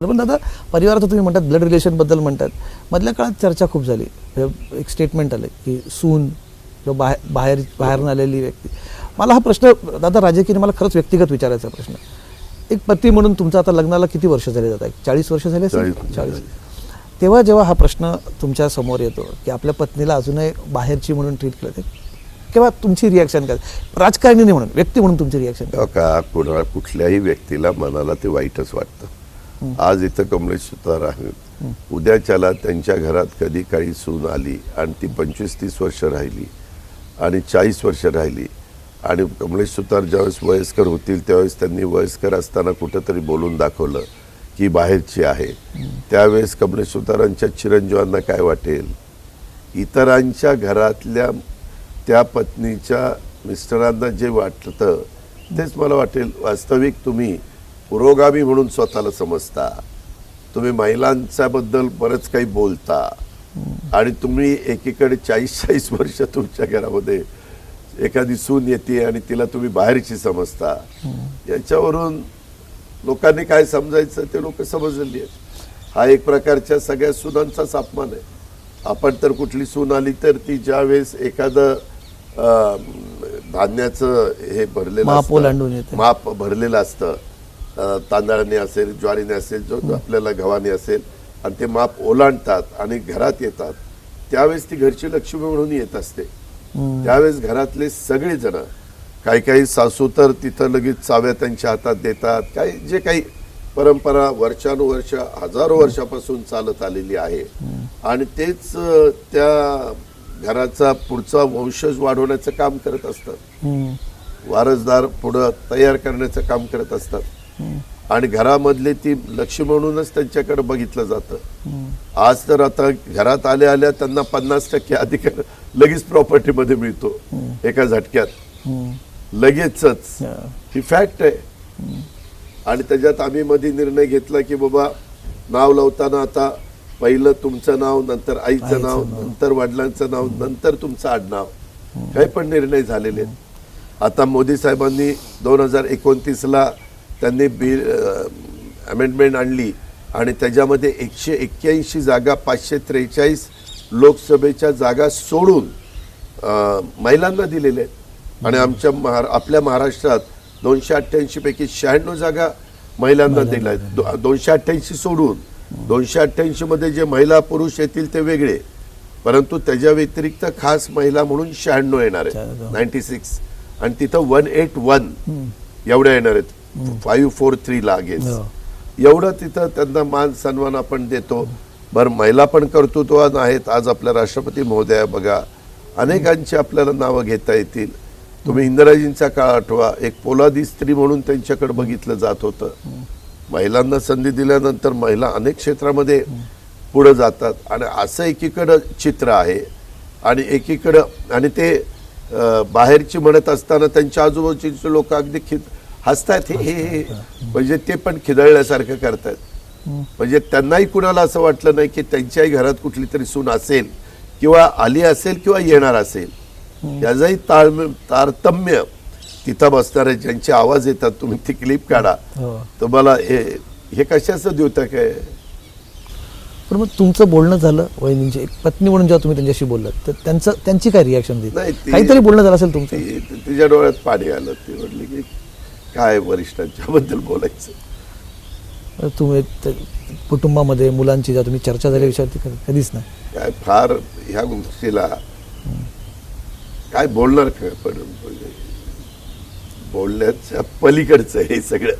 पण दादा परिवाराचं तुम्ही म्हणतात ब्लड रिलेशनबद्दल म्हणतात. मधल्या काळात चर्चा खूप झाली. एक स्टेटमेंट आलं की सून किंवा बाहेर बाहेर बाहेरून आलेली व्यक्ती. मला हा प्रश्न दादा राजकीय मला खरंच व्यक्तिगत विचारायचा प्रश्न. एक पती म्हणून तुमचं आता लग्नाला किती वर्ष झाले जात चाळीस वर्ष झाले? चाळीस. तेव्हा जेव्हा हा प्रश्न तुमच्यासमोर येतो की आपल्या पत्नीला अजूनही बाहेरची म्हणून ट्रीट केलं ते किंवा तुमची रिॲक्शन काय? राजकारणीने म्हणून व्यक्ती म्हणून तुमची रिॲक्शन तेव्हा का? कुणा कुठल्याही व्यक्तीला मनाला ते वाईटच वाटतं. आज इथं कमलेश सुतार आहेत उद्याच्याला त्यांच्या घरात कधी काही सून आली आणि ती पंचवीस तीस वर्ष राहिली आणि चाळीस वर्ष राहिली आणि कमलेश सुतार ज्यावेळेस वयस्कर होतील त्यावेळेस त्यांनी वयस्कर असताना कुठंतरी बोलून दाखवलं की बाहेरची आहे. त्यावेळेस कमलेश सुतारांच्या चिरंजीवांना काय वाटेल? इतरांच्या घरातल्या त्या पत्नीच्या मिस्टरांना जे वाटतं तेच मला वाटेल. वास्तविक तुम्ही पुरोगामी म्हणून स्वतःला समजता. तुम्ही महिलांच्या बद्दल बरंच काही बोलता. आणि तुम्ही एकीकडे चाळीस चाळीस वर्ष तुमच्या घरामध्ये एखादी सून येते आणि तिला तुम्ही बाहेरची समजता. याच्यावरून लोकांनी काय समजायचं ते लोक समजलेली आहेत. हा एक प्रकारच्या सगळ्या सुनांचाच अपमान आहे. आपण तर कुठली सून आली तर ती ज्या वेळेस एखादं धान्याचं हे भरलेलं माप भरलेलं असतं तांदळाने असेल ज्वारीने असेल जो आपल्याला गव्हाने असेल आणि ते माप ओलांडतात आणि घरात येतात त्यावेळेस ती घरची लक्ष्मी म्हणून येत असते. त्यावेळेस घरातले सगळे जण काही काही सासू तर तिथं लगेच चाव्या त्यांच्या हातात देतात काही जे काही परंपरा वर्षानुवर्ष हजारो वर्षापासून चालत आलेली आहे. आणि तेच त्या घराचा पुढचा वंशज वाढवण्याचं काम करत असतात. वारसदार पुढं तयार करण्याचं काम करत असतात. आणि घरामधले ती लक्ष्मी म्हणूनच त्यांच्याकडे बघितलं जातं. आज तर आता घरात आल्या आल्या त्यांना पन्नास टक्के अधिकार लगेच प्रॉपर्टीमध्ये मिळतो. एका झटक्यात. लगेचच. ही. फॅक्ट आहे. आणि त्याच्यात आम्ही मध्ये निर्णय घेतला की बाबा नाव लावताना आता पहिलं तुमचं नाव नंतर आईचं नाव. नंतर वडिलांचं नाव नंतर तुमचं आडनाव. काही पण निर्णय झालेले आता मोदी साहेबांनी दोन हजार एकोणतीसला त्यांनी बिल अमेंडमेंट आणली आणि त्याच्यामध्ये एकशे एक्क्याऐंशी जागा पाचशे त्रेचाळीस लोकसभेच्या जागा सोडून महिलांना दिलेले आहेत. आणि आमच्या महार आपल्या महाराष्ट्रात दोनशे अठ्ठ्याऐंशी पैकी शहाण्णव जागा महिलांना दिल्या आहेत. दो- दोनशे अठ्ठ्याऐंशी सोडून दोनशे अठ्ठ्याऐंशी मध्ये जे महिला पुरुष येतील ते वेगळे. परंतु त्याच्या व्यतिरिक्त खास महिला म्हणून शहाण्णव येणार आहेत. Ninety six. आणि तिथं वन एट वन एवढ्या येणार आहेत. फाईव्ह फोर थ्री लागेल हो. एवढं तिथं त्यांना मान सन्मान आपण देतो. बरं महिला पण कर्तृत्वान आहेत. आज आपल्या राष्ट्रपती महोदया बघा अनेकांची आपल्याला नावं घेता येतील. तुम्ही इंदिराजींचा काळ आठवा. एक पोलादी स्त्री म्हणून त्यांच्याकडे बघितलं जात होतं. महिलांना संधी दिल्यानंतर महिला अनेक क्षेत्रामध्ये पुढे जातात. आणि असं एकीकडं चित्र आहे. आणि एकीकडं आणि ते बाहेरची म्हणत असताना त्यांच्या आजूबाजूचे लोक अगदी हसतात हे म्हणजे ते पण खिदळल्यासारखं करतात. म्हणजे त्यांनाही कुणाला असं वाटलं नाही की त्यांच्याही घरात कुठली तरी सून असेल किंवा आली असेल किंवा येणार असेल. याचाही ताळमे तारतम्य तिथं बसणारे ज्यांचे आवाज येतात तुम्ही ती क्लिप काढा. हो. तुम्हाला हे हे कशाचं द्योतक आहे? पण मग तुमचं बोलणं झालं वहिनींची. एक पत्नी म्हणून जेव्हा तुम्ही त्यांच्याशी बोललात तर त्यांचं त्यांची काय रिॲक्शन दिली काहीतरी बोलणं झालं असेल तुमचं? तिच्या डोळ्यात पाणी आलं ती म्हटली की काय वरिष्ठांच्या बद्दल बोलायचं तुम्ही कुटुंबामध्ये मुलांची जेव्हा तुम्ही चर्चा झाली कधी- कधीच नाही. काय फार ह्या गोष्टीला काय बोलणार का पण बोलण्याच्या पलीकडचं हे सगळं.